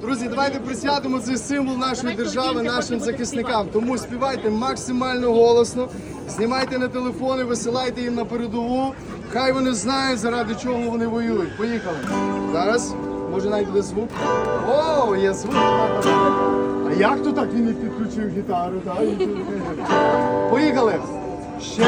Друзі, давайте присвятимо цей символ нашої держави, нашим захисникам. Тому співайте максимально голосно, знімайте на телефони, висилайте їм на передову. Хай вони знають, заради чого вони воюють. Поїхали. Зараз може навіть буде звук. О, є звук. А як то так він не підключив гітару? Так? Поїхали! Ще